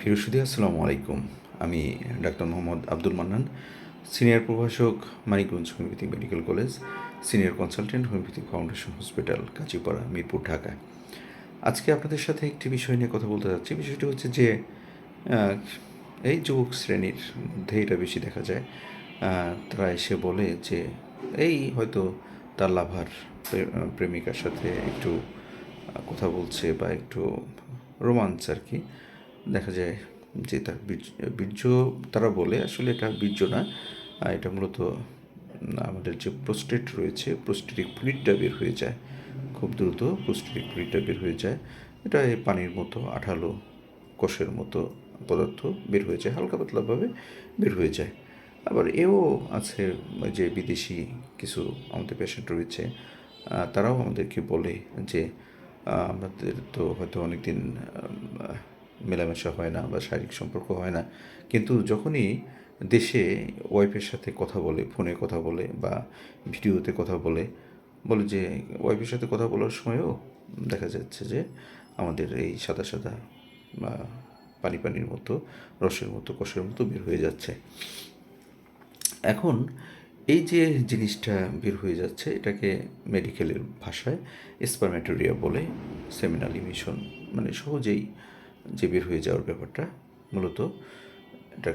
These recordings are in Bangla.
ফিরোসুদি আসসালামু আলাইকুম। আমি ডাক্তার মোহাম্মদ আব্দুল মান্নান, সিনিয়র প্রভাষক Manikganj homeopathic medical college, senior consultant homeopathic foundation hospital, Kachipara, Mirpur, Dhaka. আজকে আপনাদের সাথে একটি বিষয় নিয়ে কথা বলতে চাচ্ছি বিষয়টি হচ্ছে যে এই যুবক শ্রেণির মধ্যে এটা বেশি দেখা যায়। তারা এসে বলে যে, এই হয়তো তার লাভার প্রেমিকার সাথে একটু কথা বলছে বা একটু রোমাঞ্চ আর কি। দেখা যায় যে তার বীর্য তারা বলে, আসলে এটা বীর্য না। এটা মূলত আমাদের যে প্রোস্টেট রয়েছে, প্রোস্টেটিক ফ্লুইডটা বের হয়ে যায়। খুব দ্রুত প্রোস্টেটিক ফ্লুইডটা বের হয়ে যায়। এটা এই পানির মতো আঠালো কোষের মতো পদার্থ বের হয়ে যায়, হালকা পাতলাভাবে বের হয়ে যায়। আবার এও আছে যে বিদেশি কিছু আমাদের পেশেন্ট রয়েছে তারাও আমাদেরকে বলে যে আমাদের তো হয়তো অনেক দিন মেলামেশা হয় না বা শারীরিক সম্পর্ক হয় না। কিন্তু যখনই দেশে ওয়াইফের সাথে কথা বলে, ফোনে কথা বলে বা ভিডিওতে কথা বলে বলে যে ওয়াইফের সাথে কথা বলার সময়ও দেখা যাচ্ছে যে আমাদের এই সাদা সাদা বা পানি পানির মতো, রসের মতো, কষের মতো বের হয়ে যাচ্ছে। এখন এই যে জিনিসটা বের হয়ে যাচ্ছে, এটাকে মেডিকেলের ভাষায় স্পারমেটোরিয়া বলে সেমিনাল ইমিশন মানে সহজেই যে বের হয়ে যাওয়ার ব্যাপারটা, মূলত এটা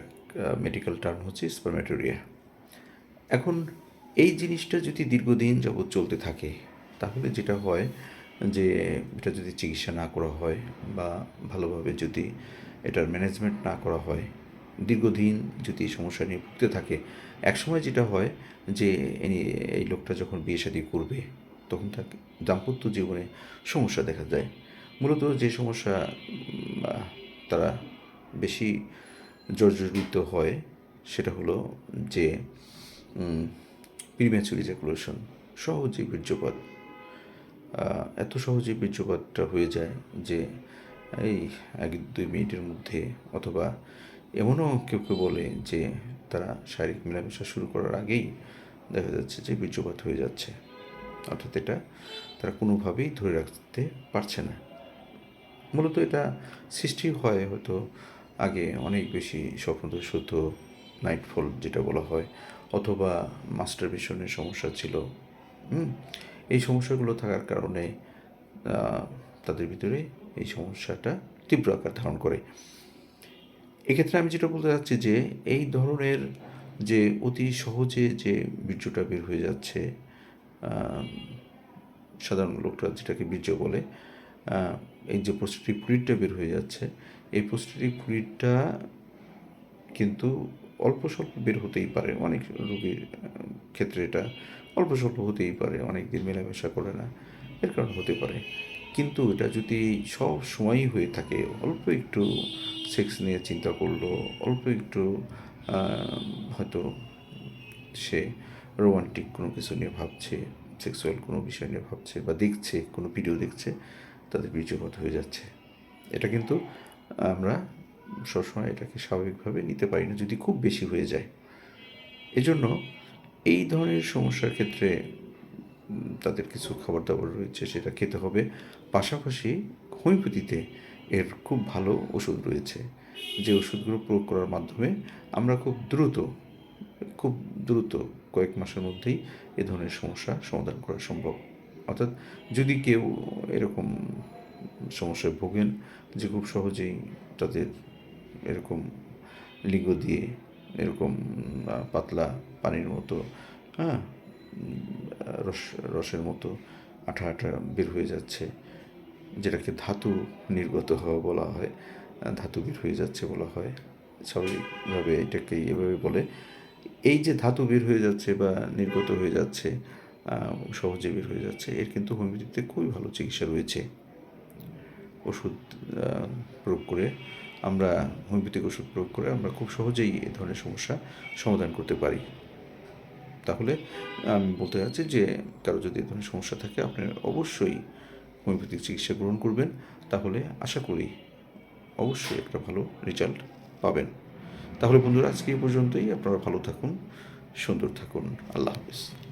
মেডিকেল টার্ম হচ্ছে স্পারমেটোরিয়া এখন এই জিনিসটা যদি দীর্ঘদিন যাবৎ চলতে থাকে, তাহলে যেটা হয় যে, এটা যদি চিকিৎসা না করা হয় বা ভালোভাবে যদি এটার ম্যানেজমেন্ট না করা হয়, দীর্ঘদিন যদি সমস্যা নিয়ে ভুগতে থাকে, একসময় যেটা হয় যে, এই লোকটা যখন বিয়ে শাদী করবে, তখন তাকে দাম্পত্য জীবনে সমস্যা দেখা যায় মূলত যে সমস্যা তারা বেশি জর্জরিত হয়, সেটা হলো যে প্রিম্যাচুর ইজাকুলেশন সহজেই বীর্যপাত। এত সহজেই বীর্যপাতটা হয়ে যায় যে, এই এক দুই মিনিটের মধ্যে, অথবা এমনও কেউ কেউ বলে যে, তারা শারীরিক মেলামেশা শুরু করার আগেই দেখা যাচ্ছে যে, বীর্যপাত হয়ে যাচ্ছে। অর্থাৎ এটা তারা কোনোভাবেই ধরে রাখতে পারছে না। মূলত এটা সৃষ্টি হয় হয়তো আগে অনেক বেশি স্বপ্নদোষত নাইটফল যেটা বলা হয়, অথবা মাস্টারবেশনের সমস্যা ছিল। এই সমস্যাগুলো থাকার কারণে তাদের ভিতরে এই সমস্যাটা তীব্র আকার ধারণ করে। এক্ষেত্রে আমি যেটা বলতে চাচ্ছি যে, এই ধরনের যে অতি সহজে যে বীর্যটা বের হয়ে যাচ্ছে সাধারণ লোকরা যেটাকে বীর্য বলে এই যে প্রস্টেটিক ফ্লুইডটা বের হয়ে যাচ্ছে, এই প্রস্টেটিক ফ্লুইডটা কিন্তু অল্প স্বল্প বের হতেই পারে। অনেক রোগীর ক্ষেত্রে এটা অল্প স্বল্প হতেই পারে অনেক দিন মেলামেশা করে না, এর কারণে হতে পারে। কিন্তু এটা যদি সব সময়ই হয়ে থাকে, অল্প একটু সেক্স নিয়ে চিন্তা করল, অল্প একটু হয়তো সে রোমান্টিক কোনো কিছু নিয়ে ভাবছে, সেক্সুয়াল কোনো বিষয় নিয়ে ভাবছে বা দেখছে, কোনো ভিডিও দেখছে তাদের বীর্যপাত হয়ে যাচ্ছে। এটা কিন্তু আমরা সবসময় এটাকে স্বাভাবিকভাবে নিতে পারি না, যদি খুব বেশি হয়ে যায়। এজন্য এই ধরনের সমস্যার ক্ষেত্রে তাদের কিছু খাবার দাবার রয়েছে, সেটা খেতে হবে। পাশাপাশি হোমিওপ্যাথিতে এর খুব ভালো ওষুধ রয়েছে। যে ওষুধগুলো প্রয়োগ করার মাধ্যমে আমরা খুব দ্রুত খুব দ্রুত কয়েক মাসের মধ্যেই এ ধরনের সমস্যা সমাধান করা সম্ভব। অর্থাৎ যদি কেউ এরকম সমস্যায় ভোগেন যে খুব সহজেই তাদের এরকম লিঙ্গ দিয়ে এরকম পাতলা পানির মতো হ্যাঁ রস, রসের মতো আঠা আঠা বের হয়ে যাচ্ছে, যেটাকে ধাতু নির্গত হওয়া বলা হয় ধাতু বের হয়ে যাচ্ছে বলা হয়, স্বাভাবিকভাবে এটাকে এভাবে বলে। এই যে ধাতু বের হয়ে যাচ্ছে বা নির্গত হয়ে যাচ্ছে সহজে বের হয়ে যাচ্ছে। এর কিন্তু হোমিওপ্যাথিতে খুবই ভালো চিকিৎসা রয়েছে। ওষুধ প্রয়োগ করে আমরা, হোমিওপ্যাথিক ওষুধ প্রয়োগ করে আমরা খুব সহজেই এই ধরনের সমস্যা সমাধান করতে পারি। তাহলে আমি বলতে চাচ্ছি যে, কারও যদি এই ধরনের সমস্যা থাকে, আপনি অবশ্যই হোমিওপ্যাথিক চিকিৎসা গ্রহণ করবেন। তাহলে আশা করি অবশ্যই একটা ভালো রেজাল্ট পাবেন। তাহলে বন্ধুরা, আজকে এই পর্যন্তই। আপনারা ভালো থাকুন, সুন্দর থাকুন। আল্লাহ হাফিজ।